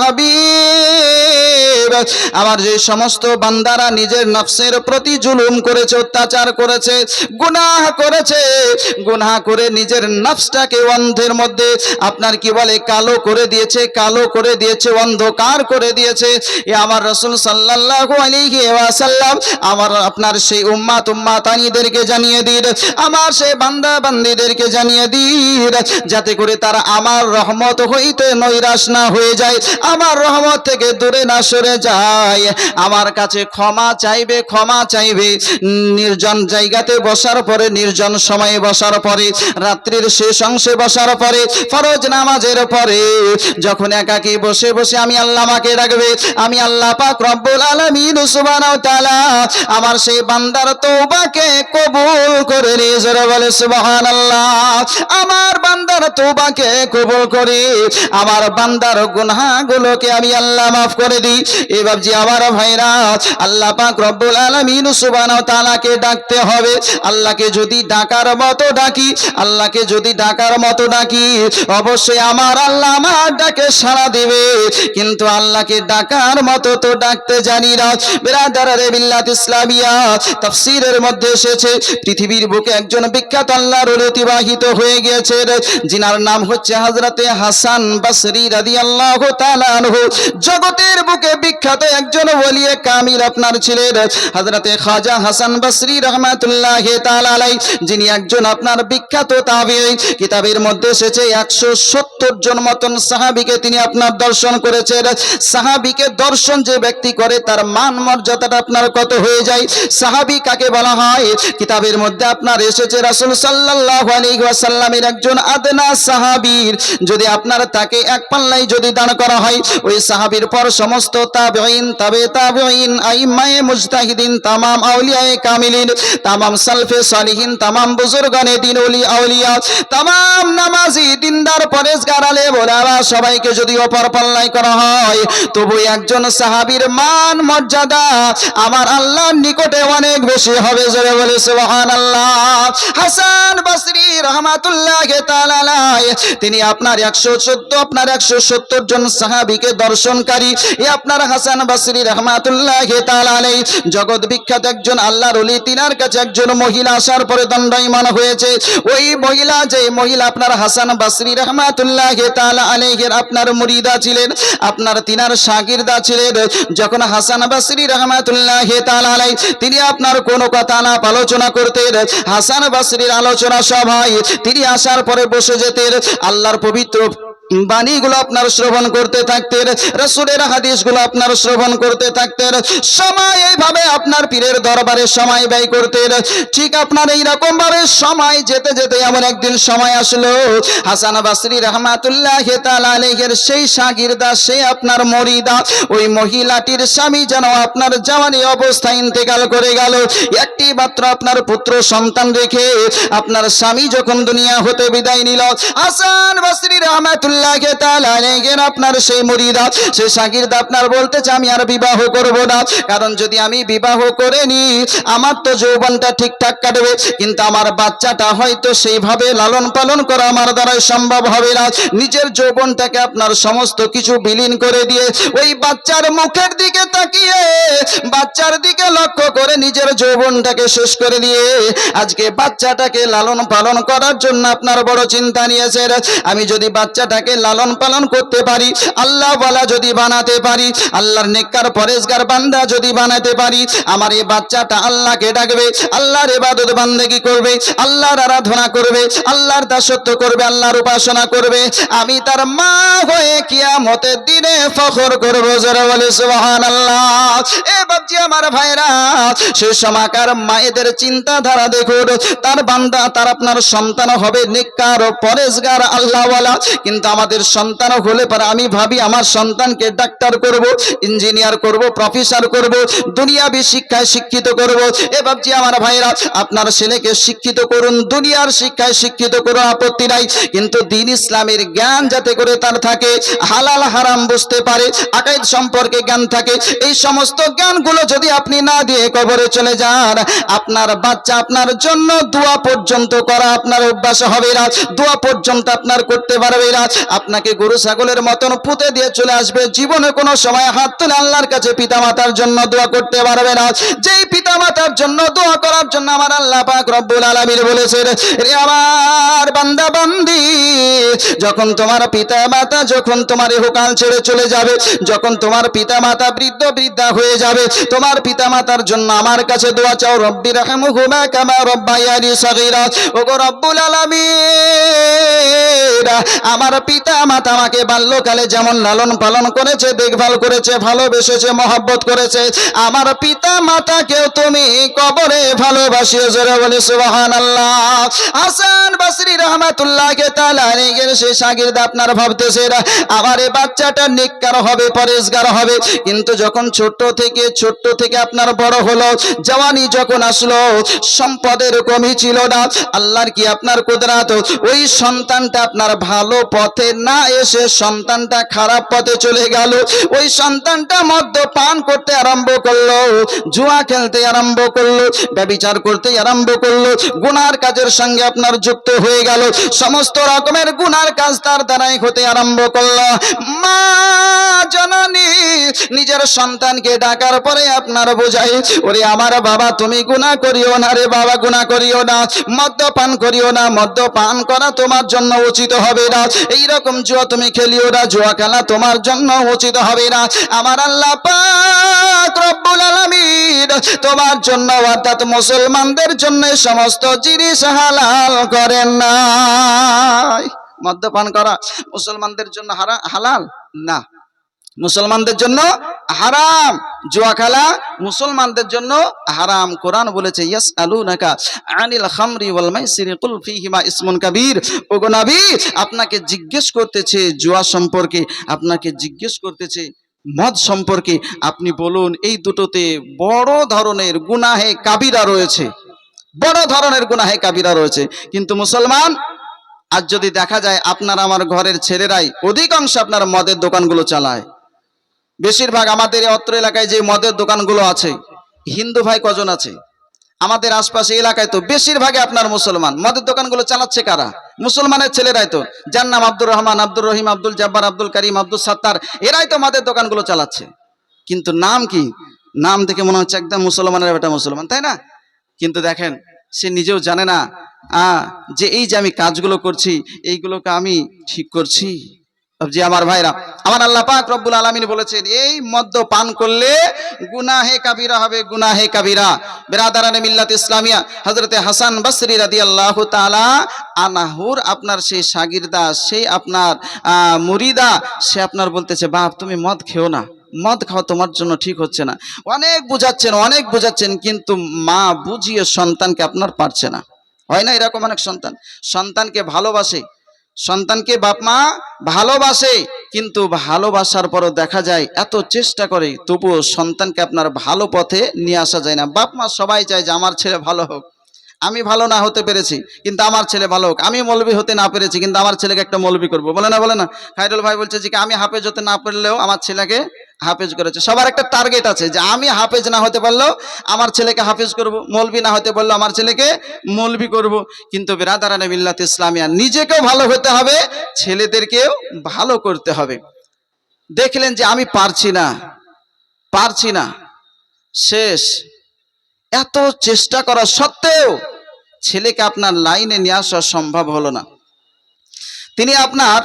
হাবিব আমার যে সমস্ত বান্দারা নিজের নফসের প্রতি জুলুম করেছে, অত্যাচার করেছে, গুনাহ করেছে, গুনাহ করে নিজের নফসটাকে অন্ধের মধ্যে আপনার কি বলে, কালো করে দিয়েছে, কালো করে দিয়েছে, অন্ধকার করে দিয়েছে। এ আমার রসুল সাল্লাল্লাহু আলাইহি ওয়াসাল্লাম আমার আপনার সেই উম্মাত উম্মাতানিদেরকে জানিয়ে দিন, আমার সেই বান্দা বান্দিদেরকে জানিয়ে দিন, যাতে করে তারা আমার রহমত হইতে নৈরাশ না হয়ে যায়, আমার রহমত থেকে দূরে না সরে যায়। আমার কাছে ক্ষমা চাইবে ক্ষমা চাইবে। নির্জন জায়গাতে বসার পরে, নির্জন সময়ে বসার পরে, রাত্রির শেষ অংশে বসার পরে, ফরজ নামাজের পরে, যখন একাকি বসে বসে আমি আল্লাহ আমাকে ডাকবে, আমি আল্লাহ পাক রব্বুল আলামিন সুবহানাহু তাআলা আমার সেই বান্দার তওবাকে কবুল করে নিয়ে জোরে বলে, সুবহানাল্লাহ। আমার বান্দার তওবাকে কবুল করে। আমার বান্দার গুনাহগুলোকে আমি আল্লাহ মাফ করে দিই। এবার যে আমার ভাইরা আল্লাহ পাক রব্বুল আলামিন সুবহানাহু ওয়া তাআলাকে ডাকতে হবে। আল্লাহকে যদি ডাকার মতো ডাকি, আল্লাহকে যদি ডাকার মতো ডাকি, অবশ্যই আমার আল্লাহ আমার ডাকে সাড়া দিবে। কিন্তু আল্লাহকে ডাকার মতো তো ডাকতে জানি না। বেরাদারে বিল্লাত ইসলামিয়া, তাফসীরের মধ্যে এসেছে, পৃথিবীর বুকে একজন বিখ্যাত আল্লাহর অতিবাহিত হয়ে গিয়েছে। জিনার নাম হচ্ছে হযরতে হাসান বাসরি তাআলা আনহু। জগতের বুকে বিখ্যাত একজন ওলিয়ে কামিল আপনার ছিলেন হযরতে খাজা হাসান বাসরি রহমাতুল্লাহ তাআলা আলাই যিনি একজন আপনার বিখ্যাত তাবিঈ। কিতাবের মধ্যে এসেছে একশো সত্তর জন মতন সাহাবিকে তিনি আপনার দর্শন করেছেন। সাহাবিকে দর্শন যে ব্যক্তি করে, তার মান মর্যাদাটা আপনার কত হয়ে যায়? সাহাবি কাকে বলা হয়? কিতাবের মধ্যে আপনার এসেছে রাসূল সাল্লাল্লাহু আলাইহি ওয়াসাল্লামের একজন আদনা সাহাবীর। যদি আপনার তাকে এক পাল্লাই যদি দাঁড় করা হয়, ওই সাহাবীর পর সমস্ত তাবেঈন, তাবে আইম্মায়ে মুজতাহিদিন, তামাম আউলিয়ায়ে কামিলিন, তামাম সালফে সালিহিন, তামাম দিন ওলি আউলিয়া, তামাম নামাজি, দিনদার আলে সবাইকে যদি অপর পাল্লাই করা হয়, তবু একজন মান, মর্যাদা আমার আল্লাহর নিকটে অনেক বেশি হবে জোরে বলে সুবহানাল্লাহ। হাসান বসরি রহমাতুল্লাহ তিনি আপনার একশো চোদ্দ, আপনার একশো সত্তর জন সাহাবিকে দর্শনকারী আপনার হাসান বসরি রহমাতুল্লাহ তাআলা জগৎ বিখ্যাত একজন আল্লাহর ওলি, তিনার কাছে একজন মহিলা আসার পরে দণ্ডায়মান হয়েছে। ওই মহিলা যে মহিলা আপনার হাসান বাসরি রহমাতুল্লাহ আলাইহির আপনার মুরিদা ছিলেন, আপনার তিনার শাগিরদা ছিলেন, যখন হাসান বাসরি রহমাতুল্লাহ তাআলা আলাই তিনি আপনার কোনো কথা না আলোচনা করতেন। হাসান বাসরির আলোচনা সভায় তিনি আসার পরে বসে যেতেন। আল্লাহর পবিত্র বাণীগুলো আপনার শ্রবণ করতে থাকতেন, রসুলের হাদিসগুলো আপনার শ্রবণ করতে থাকতেন, সময় এইভাবে আপনার পীরের দরবারে সময় ব্যয় করতেন। ঠিক আপনার এইরকম ভাবে সময় যেতে যেতে এমন একদিন সময় আসলো, হাসান বাসরি রহমাতুল্লাহ আলাইহির সেই শাগিরদা সে আপনার মরিদা, ওই মহিলাটির স্বামী যেন আপনার জওয়ানি অবস্থায় ইন্তেকাল করে গেল। একটি মাত্র আপনার পুত্র সন্তান রেখে আপনার স্বামী যখন দুনিয়া হতে বিদায় নিল, হাসান বাসরি রহমাতুল্লাহ আপনার সেই মরিদা, সেই শাকিরদা আপনার বলতেছে আমি আর বিবাহ করব না। কারণ যদি আমি বিবাহ করে নি আমার তো যৌবনটা ঠিকঠাক কাটবে, কিন্তু আমার বাচ্চাটা হয়তো সেইভাবে লালন পালন করা আমার দ্বারাই সম্ভব হবে না। নিজের যৌবনটাকে আপনার সমস্ত কিছু বিলীন করে দিয়ে, ওই বাচ্চার মুখের দিকে তাকিয়ে, বাচ্চার দিকে লক্ষ্য করে নিজের যৌবনটাকে শেষ করে দিয়ে, আজকে বাচ্চাটাকে লালন পালন করার জন্য আপনার বড় চিন্তা নিয়েছে আমি যদি বাচ্চাটাকে লালন পালন করতে পারি। আল্লাহ বলা যদি বানাতে পারি, আল্লাহর নেককার পরেশগার বান্দা যদি বানাতে পারি, আমার এই বাচ্চাটা আল্লাহকে ডাকবে, আল্লাহর ইবাদত বান্দেগি করবে, আল্লাহর আরাধনা করবে, আল্লাহর দাসত্ব করবে, আল্লাহর উপাসনা করবে। আমি তার মা হয়ে কিয়ামতের দিনে ফখর করব, জোরে বলে সুবহানাল্লাহ। এ বাপজি আমার ভাইরা সে সমাকার মায়েদের চিন্তাধারা দেখুন। তার বান্দা, তার আপনার সন্তান হবে নেককার ও পরেশগার, আল্লাহওয়ালা। কিন্তু আমাদের সন্তান হলে পরে আমি ভাবি আমার সন্তানকে ডাক্তার করব, ইঞ্জিনিয়ার করব, প্রফেসর করব, দুনিয়াবি শিক্ষায় শিক্ষিত করব। এ ভাবছি আমার ভাইরা আপনার ছেলেকে শিক্ষিত করুন, দুনিয়ার শিক্ষায় শিক্ষিত করুন আপত্তি নাই। কিন্তু দিন ইসলামের জ্ঞান যাতে করে তার থাকে, হালাল হারাম বুঝতে পারে আকাইদ সম্পর্কে জ্ঞান থাকে, এই সমস্ত জ্ঞানগুলো যদি আপনি না দিয়ে কবরে চলে যান, আপনার বাচ্চা আপনার জন্য দোয়া পর্যন্ত করা আপনার অভ্যাস হবে না। দোয়া পর্যন্ত আপনার করতে পারবে না। আপনাকে গরু ছাগলের মতন পুঁতে দিয়ে চলে আসবে। জীবনে কোনো সময় হাত তুলে আল্লাহর কাছে পিতামাতার জন্য দোয়া করতে পারবে না। যেই পিতামাতার জন্য দোয়া করার জন্য আমার আল্লাহ পাক রব্বুল আলামিন বলেছেন, রে আমার বান্দা, বান্দি, যখন তোমার পিতা মাতা যখন তোমার ইহকাল ছেড়ে চলে যাবে, যখন তোমার পিতা মাতা বৃদ্ধ বৃদ্ধা হয়ে যাবে তোমার পিতা মাতার জন্য আমার কাছে দোয়া চাও। রব্বি রাহমুহুমা কামা রব্বায়ানি সগীরা। ওগো রব্বুল আলামিন, আমার পিতা মাতা আমাকে বাল্যকালে যেমন লালন পালন করেছে, দেখভাল করেছে, ভালোবেসেছে, মহব্বত করেছে, আমার পিতা মাতাকেও তুমি কবরে ভালোবাসিয়ে জোরে বলে সুবহানাল্লাহ। হাসান বাসরি রহমাতুল্লাহকে তাআলা নিগের সেই শাগির্দ আপনার ভাবতেছে আমার এই বাচ্চাটা নিকার হবে, পরেশগার হবে। কিন্তু যখন ছোট থেকে ছোট থেকে আপনার বড় হলো, জওয়ানি যখন আসলো, সম্পদের কমি ছিল না। আল্লাহর কি আপনার কুদরাত? ওই সন্তানটা আপনার ভালো পথে না এসে সন্তানটা খারাপ পথে চলে গেল। ওই সন্তানটা মদ্যপান করতে আরম্ভ করল, জুয়া খেলতে আরম্ভ করল, ব্যবিচার করতে আরম্ভ করল, গুনার কাজের সঙ্গে আপনার যুক্ত হয়ে গেল। সমস্ত রকমের গুনার কাজ তার দ্বারাই হতে আরম্ভ করল। মা জননী, নিজের সন্তানকে ডাকার পরে আপনার বোঝাই, ওরে আমার বাবা, তুমি গুনাহ করিও না রে বাবা, গুনাহ করিও না। মদ্যপান করিও না, মদ্যপান করা তোমার জন্য উচিত হবে না। এইরকম জুয়া তুমি খেলিও না, জুয়া খেলা তোমার জন্য উচিত হবে না। আমার আল্লাহ পাক রব্বুল তোমার জন্য অর্থাৎ মুসলমানদের জন্য সমস্ত জিনিস হালাল করেন না মদ্যপান করা মুসলমানদের জন্য হালাল? না। মুসলমানদের জন্য হারাম। জুয়া খেলা মুসলমানদের জন্য হারাম। কোরআন বলেছে ইয়াস আলু নাকা আনিল খামরি ওয়াল মাইসিরি, কুল ফিহিমা ইসমুন কাবীর। ওগো নবী, আপনাকে জিজ্ঞেস করতেছে জুয়া সম্পর্কে, আপনাকে জিজ্ঞেস করতেছে মদ সম্পর্কে। আপনি বলুন, এই দুটোতে বড় ধরনের গুনাহে কাবিরা রয়েছে। বড় ধরনের গুনাহে কাবিরা রয়েছে। কিন্তু মুসলমান, আজ যদি দেখা যায় আপনার, আমার ঘরের ছেলেরাই অধিকাংশ আপনার মদের দোকানগুলো চালায়। বেশিরভাগ আমাদের অত্র এলাকায় যে মদের দোকানগুলো আছে, হিন্দু ভাই কজন আছে? আমাদের আশপাশে এলাকায় তো বেশিরভাগে আপনার মুসলমান। মদের দোকানগুলো চালাচ্ছে কারা? মুসলমানের ছেলেরাই তো। যার নাম আব্দুর রহমান, আব্দুর রহিম, আব্দুল জব্বার, আব্দুল করিম, আব্দুল সাত্তার, এরাই তো মদের দোকানগুলো চালাচ্ছে। কিন্তু নাম কি? নাম দেখে মনে হচ্ছে একদম মুসলমানের বেটা মুসলমান, তাই না? কিন্তু দেখেন, সে নিজেও জানে না যে এই যে আমি কাজগুলো করছি, এইগুলোকে আমি ঠিক করছি। জি আমার ভাইরা, আমার আল্লাহ পাক রব্বুল আলামিন বলেছেন, এই মদ্য পান করলে গুনাহে কাবিরা হবে, গুনাহে কাবিরা বেরাদারানে মিল্লাত ইসলামিয়া, হযরতে হাসান বসরি রাদিয়াল্লাহু তাআলা আনাহুর আপনার সেই শাগিরদা সেই আপনার মুরিদা, সে আপনার বলতেছে, বাপ, তুমি মদ খেও না। মদ খাওয়া তোমার জন্য ঠিক হচ্ছে না। অনেক বুঝাচ্ছেন অনেক বুঝাচ্ছেন, কিন্তু মা বুঝিয়ে সন্তানকে আপনার পারছে না। হয় না এরকম অনেক সন্তান? সন্তানকে ভালোবাসে সন্তানকে বাপ মা ভালোবাসে, কিন্তু ভালোবাসার পরও দেখা যায় এত চেষ্টা করে, তবুও সন্তানকে আপনার ভালো পথে নিয়ে আসা যায় না। বাপ মা সবাই চায় যে আমার ছেলে ভালো হোক। আমি ভালো না হতে পেরেছি, কিন্তু আমার ছেলে ভালো হোক। আমি মলবি হতে না পেরেছি, কিন্তু আমার ছেলেকে একটা মলবি করব। বলে না বলে না। খাইরুল ভাই বলছে যে, আমি হাফেজ হতে না পারলেও আমার ছেলেকে হাফেজ করেছে। সবার একটা টার্গেট আছে যে আমি হাফেজ না হতে পারলেও আমার ছেলেকে হাফেজ করব, মৌলবি না হতে পারলেও আমার ছেলেকে মৌলবি করব। কিন্তু বেরাদারানে মিল্লাত ইসলামিয়া, নিজেকেও ভালো হতে হবে, ছেলেদেরকেও ভালো করতে হবে। দেখলেন যে আমি পারছি না পারছি না। শেষ। এত চেষ্টা করা সত্ত্বেও ছেলেকে আপনার লাইনে নিয়ে আসা সম্ভব হলো না। তিনি আপনার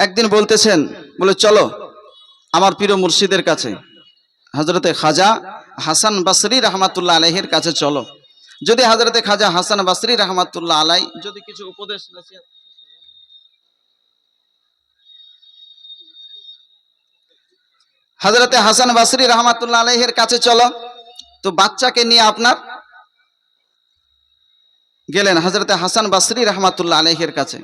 একদিন বলতেছেন, বলে, চলো। আমার প্রিয় মুর্শিদের কাছে। হজরতে খাজা হাসান বাসরি রহমাতুল্লাহ আলাইহের কাছে চলো। যদি হজরতে খাজা হাসান বাসরি রহমাতুল্লাহ আলাই যদি কিছু উপদেশ হজরতে হাসান বাসরি রহমাতুল্লাহ আলাইহের কাছে চলো। তো বাচ্চাকে নিয়ে আপনার গেলেন হজরতে হাসান বাসরি রহমাতুল্লাহ আলাইহের কাছে।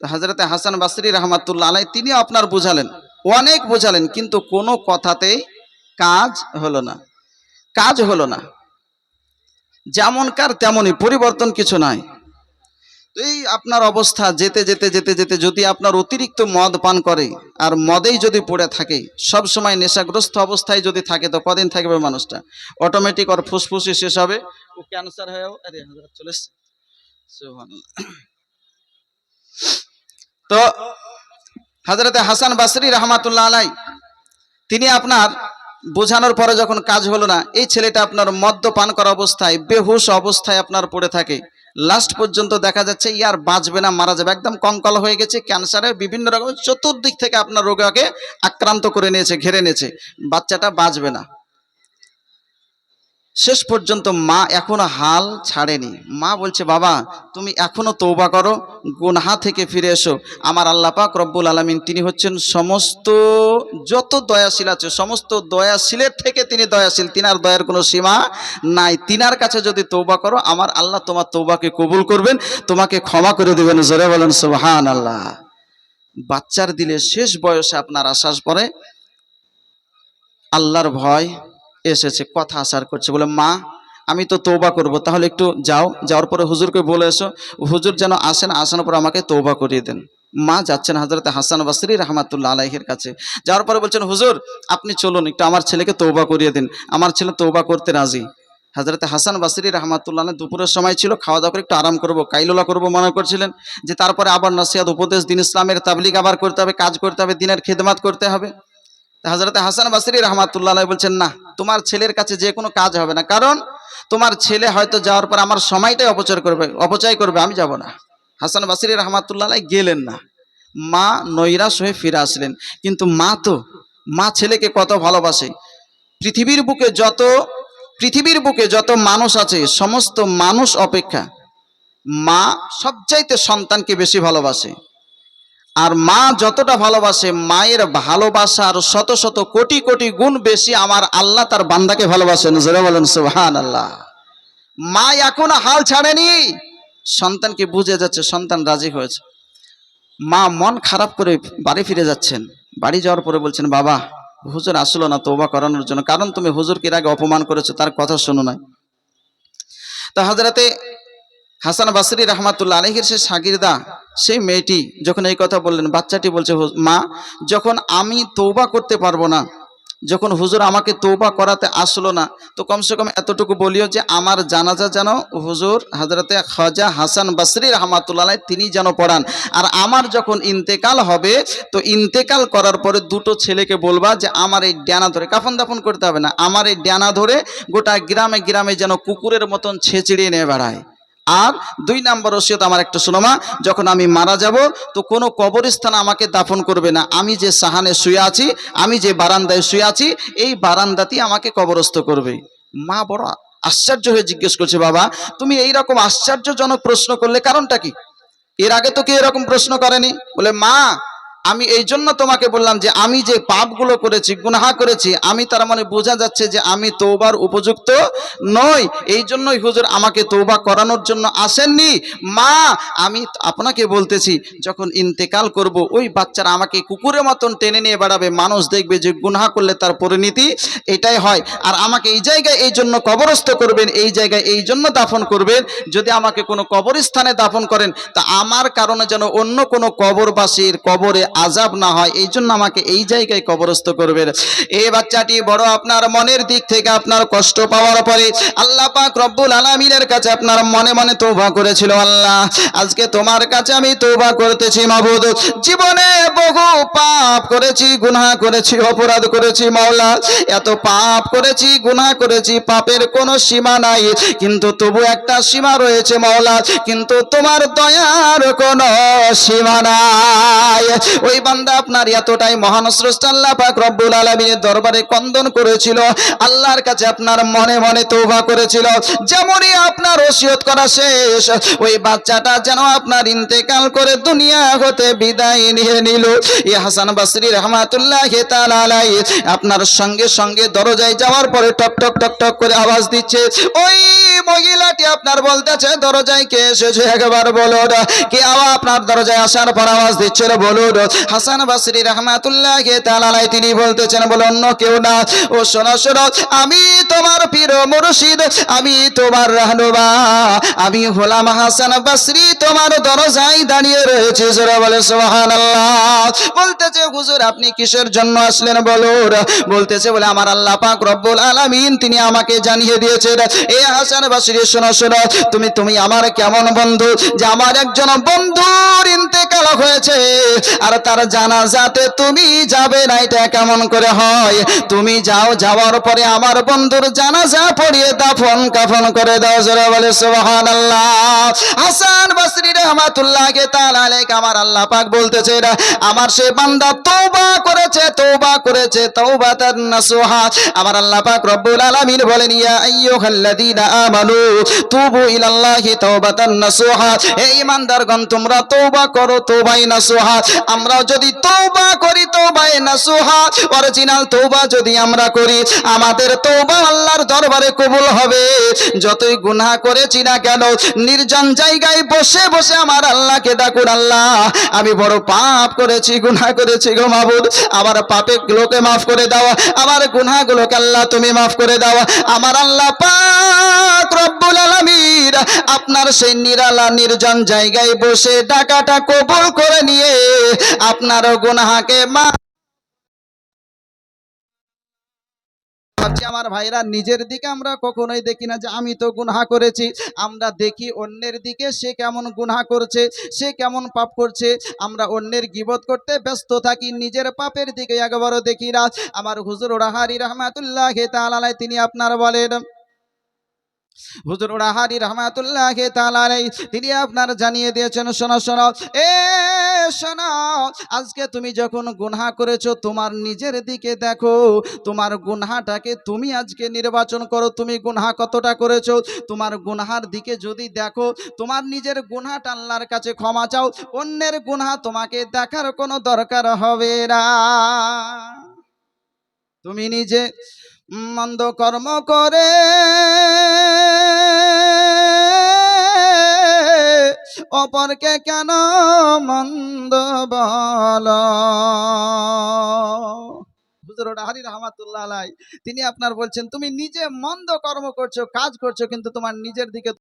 হজরতে হাসান বাসরি রহমাতুল্লাহ আলাই, তিনিও আপনার বুঝালেন। অনেক বোঝালেন, কিন্তু কোনো কথাতেই কাজ হলো না। কাজ হলো না। যেমনকার তেমনই, পরিবর্তন কিছু নাই। তো এই আপনার অবস্থা, যেতে যেতে যেতে যেতে যদি আপনার অতিরিক্ত মদ পান করে, আর মদেই যদি পড়ে থাকে, সব সময় নেশাগ্রস্ত অবস্থায় যদি থাকে, তো কদিন থাকবে মানুষটা? অটোমেটিক ওর ফুসফুসি শেষ হবে। ও ক্যান্সার হয়েও, আরে চলে। তো হাজরতে হাসান বাসরি রহমাতুল্লাহ আলাই তিনি আপনার বোঝানোর পরে যখন কাজ হলো না, এই ছেলেটা আপনার মদ্যপান করা অবস্থায়, বেহুশ অবস্থায় আপনার পড়ে থাকে। লাস্ট পর্যন্ত দেখা যাচ্ছে ইয়ার বাঁচবে না, মারা যাবে। একদম কঙ্কাল হয়ে গেছে ক্যান্সারে বিভিন্ন রকম, চতুর্দিক থেকে আপনার রোগাকে আক্রান্ত করে নিয়েছে, ঘেরে নিয়েছে। বাচ্চাটা বাঁচবে না। শেষ পর্যন্ত মা এখনও হাল ছাড়েনি। মা বলছে, বাবা, তুমি এখনও তৌবা করো, গুনহা থেকে ফিরে এসো। আমার আল্লাহ পাক রব্বুল আলমিন তিনি হচ্ছেন সমস্ত, যত দয়াশীল আছে, সমস্ত দয়াশীলের থেকে তিনি দয়াশীল। তিনার দয়ার কোনো সীমা নাই। তিনার কাছে যদি তৌবা করো, আমার আল্লাহ তোমার তৌবাকে কবুল করবেন, তোমাকে ক্ষমা করে দেবেন। জোরে বলেন সুবহান আল্লাহ বাচ্চার দিলে শেষ বয়সে আপনার আশ্বাস পরে আল্লাহর ভয় এসেছে, কথা আসার করছে, বলে, মা, আমি তো তৌবা করব, তাহলে একটু যাও। যাওয়ার পরে হুজুরকে বলে এসো, হুজুর যেন আসেন আসানোর পর আমাকে তৌবা করিয়ে দেন। মা যাচ্ছেন হাজরতে হাসান বাসরি রহমাতুল্লা আলাইহের কাছে। যাওয়ার পরে বলছেন, হুজুর, আপনি চলুন, একটু আমার ছেলেকে তৌবা করিয়ে দিন। আমার ছেলে তৌবা করতে রাজি। হাজরতে হাসান বাসরি রহমাতুল্লাহ দুপুরের সময় ছিল খাওয়া দাওয়া করে একটু আরাম করব, কাইলোলা করব মনে করছিলেন। যে তারপরে আবার নসিহাত, উপদেশ, দিন ইসলামের তাবলিগ আবার করতে হবে, কাজ করতে হবে, দিনের খেদমাত করতে হবে। হাজরতে হাসান বাসরি রহমাতুল্লাহ বলছেন, না, তোমার ছেলের কাছে যে কোনো কাজ হবে না। কারণ তোমার ছেলে হয়তো যাওয়ার পর আমার সময়টাই অপচয় করবে অপচয় করবে, আমি যাব না। হাসান বাসরি রহমাতুল্লাহ গেলেন না। মা নৈরাশ হয়ে ফিরে আসলেন। কিন্তু মা তো, মা ছেলেকে কত ভালোবাসে। পৃথিবীর বুকে যত, পৃথিবীর বুকে যত মানুষ আছে, সমস্ত মানুষ অপেক্ষা। মা সবচাইতে সন্তানকে বেশি ভালোবাসে। আর মা যতটা ভালোবাসে, মায়ের ভালোবাসার শত শত কোটি কোটি গুণ বেশি আমার আল্লাহ তার বান্দাকে ভালোবাসেন। জোরে বলেন সুবহান আল্লাহ মা এখনও হাল ছাড়েনি। সন্তানকে বুঝে যাচ্ছে, সন্তান রাজি হয়েছে। মা মন খারাপ করে বাড়ি ফিরে যাচ্ছেন। বাড়ি যাওয়ার পরে বলছেন, বাবা, হুজুর আসলো না তোবা করানোর জন্য। কারণ তুমি হুজুরকে আগে অপমান করেছ, তার কথা শোনো নাই। তা হাজরাতে হাসান বাসরি রহমাতুল্লাহ আলহির সে সাগিরদা, সেই মেয়েটি যখন এই কথা বললেন, বাচ্চাটি বলছে "হু- মা, যখন আমি তৌবা করতে পারব না, যখন হুজুর আমাকে তৌবা করাতে আসলো না, তো কমসে কম এতটুকু বলিও যে আমার জানাজা যেন হুজুর হাজরতে খাজা হাসান বাসরি রহমাতুল্লাহ তিনি যেন পড়ান। আর আমার যখন ইন্তেকাল হবে, তো ইন্তেকাল করার পরে দুটো ছেলেকে বলবা যে, আমার এই ডানা ধরে, কাফন দাফন করতে হবে না, আমার এই ডানা ধরে গোটা গ্রামে গ্রামে যেন কুকুরের মতন ছেঁচড়িয়ে নিয়ে বেড়ায়। আর দুই নাম্বার ওসিয়ত আমার একটা শোনোমা যখন আমি মারা যাব, তো কোনো কবরস্থান আমাকে দাফন করবে না। আমি যে সাহানে শুয়ে আছি, আমি যে বারান্দায় শুয়ে আছি, এই বারান্দাতেই আমাকে কবরস্থ করবে। মা বড় আশ্চর্য হয়ে জিজ্ঞেস করছে, বাবা, তুমি এই রকম আশ্চর্যজনক প্রশ্ন করলে কারণটা কি? এর আগে তো কেউ এরকম প্রশ্ন করেনি। বলে, মা আমি এই জন্য তোমাকে বললাম যে আমি যে পাপগুলো করেছি, গুনাহা করেছি, আমি তার মানে বোঝা যাচ্ছে যে আমি তৌবার উপযুক্ত নই। এই জন্যই হুজুর আমাকে তৌবা করানোর জন্য আসেননি। মা, আমি আপনাকে বলতেছি, যখন ইন্তেকাল করব, ওই বাচ্চারা আমাকে কুকুরের মতন টেনে নিয়ে বেড়াবে, মানুষ দেখবে যে গুনাহা করলে তার পরিণতি এটাই হয়। আর আমাকে এই জায়গায় এই জন্য কবরস্থ করবেন, এই জায়গায় এই জন্য দাফন করবেন। যদি আমাকে কোনো কবরস্থানে দাফন করেন, তা আমার কারণে যেন অন্য কোনো কবরবাসীর কবরে আজাব না হয় এই জন্য আমাকে এই জায়গায় কবরস্থ করবেন। এই বাচ্চাটি বড়, আপনার মনের দিক থেকে আপনার কষ্ট পাওয়ার পরে আল্লাহ পাক রব্বুল আলামিনের কাছে আপনার মনে মনে তৌবা করেছিল, আল্লাহ, আজকে তোমার কাছে আমি তৌবা করতেছি, মাবুদ। জীবনে বহু পাপ করেছি, গুনাহ করেছি, অপরাধ করেছি, মাওলা। এত পাপ করেছি, গুনাহ করেছি, পাপের কোনো সীমা নাই। কিন্তু তবু একটা সীমা রয়েছে, মাওলা। কিন্তু তোমার দয়ার কোনো সীমা নাই। ওই বান্দা আপনার এতটাই মহান স্রষ্টা, আল্লাহ পাক রব্বুল আলামিনের দরবারে কন্দন করেছিল, আল্লাহর কাছে আপনার মনে মনে তৌবা করেছিল। যেমনই আপনার ওসিয়ত করা শেষ, ওই বাচ্চাটা যেন আপনার ইন্তেকাল করে দুনিয়া হতে বিদায় নিয়ে নিল। ই হাসান বাসরি রহমাতুল্লাহ তাআলা আলাইহি আপনার সঙ্গে সঙ্গে দরজায় যাওয়ার পরে টক টক টক টক করে আওয়াজ দিচ্ছে, ওই মহিলাটি আপনার বলতেছে, দরজায় কে এসেছে? একবার বলুন, কে আবার আপনার দরজায় আসার পর আওয়াজ দিচ্ছিল বলুন। হাসান বাসরি রহমাতুল্লাহ তালালাই তিনি বলতেছেন, বলে, অন্য কেউ না। ও, শোনো শোনো, আমি তোমার পীর মুর্শিদ, আমি তোমার রাহনুবা আমি হলাম হাসান বাসরি, তোমার দরজায় দাঁড়িয়ে রয়েছে। জোরে বলে, সুবহানাল্লাহ। বলতেছে, হুজুর, আপনি কিসের জন্য আসলেন? বলুন বলতেছে, বলে, আমার আল্লাহ পাক রব্বুল আলামিন তিনি আমাকে জানিয়ে দিয়েছেন। এ হাসান বাসরি, শোনো শোনো, তুমি তুমি আমার কেমন বন্ধু? যে আমার একজন বন্ধুর ইন্তেকাল হয়েছে। আর তার তুমি যাবে না, এটা কেমন করে হয়? তুমি যাও, যাওয়ার পরে আমার বন্ধুর জানাজা পড়িয়ে দাফন কাফন করে বলে হাসান রহমাতুল্লাহকে আলাইহি আমার আল্লাহ পাক বলতেছে আমার সে বান্দা করেছে করেছে নাসুহা। আমার আল্লাহ পাক রব্বুল আমানু, তুবু ইলাল্লাহি তোমরা করো আমরা যদি তওবা করি তওবাই নাসুহা অরিজিনাল তৌবা যদি আমরা করি, আমাদের তওবা আল্লাহর দরবারে কবুল হবে। যতই গুনাহ করেছি না কেন, নির্জন জায়গায় বসে বসে আমার আল্লাহকে ডাকুন, আল্লাহ, আমি বড় পাপ করেছি, গুনাহ করেছি গো মাবুদ। আমার পাপে গুলোকে মাফ করে দাও, আমার গুনাহগুলোকে আল্লাহ তুমি মাফ করে দাও। আমার আল্লাহ পাক রব্বুল আলামিন আপনার সেই নিরালা, নির্জন জায়গায় বসে ডাকাটা কবুল করে নিয়ে আপনার গুনাহাকে মা আমার ভাইরা নিজের দিকে আমরা কখনোই দেখি না যে আমি তো গুনহা করেছি। আমরা দেখি অন্যের দিকে সে কেমন গুনহা করছে, সে কেমন পাপ করছে। আমরা অন্যের গিবত করতে ব্যস্ত থাকি, নিজের পাপের দিকে একবারও দেখি না। আমার হুজুর রাহারি রহমাতুল্লাহ তিনি আপনার বলেন হুজুর রাহারি রহমাতুল্লাহ তাআলা তিনি আপনার জানিয়ে দিয়েছেন, শোনো শোনো। এ, শোনো, আজকে তুমি যখন গুনহা করেছ, তোমার নিজের দিকে দেখো। তোমার গুনহাটাকে তুমি আজকে নির্বাচন করো। তুমি গুনহা কতটা করেছ? তোমার গুনহার দিকে যদি দেখো, তোমার নিজের গুনহাটা আল্লাহর কাছে ক্ষমা চাও, অন্যের গুনহা তোমাকে দেখার কোনো দরকার হবে না। তুমি নিজে মন্দ কর্ম করে। অপরকে কেন মন্দ বল? তিনি আপনার বলছেন, তুমি নিজে মন্দ কর্ম করছ, কাজ করছ, কিন্তু তোমার নিজের দিকে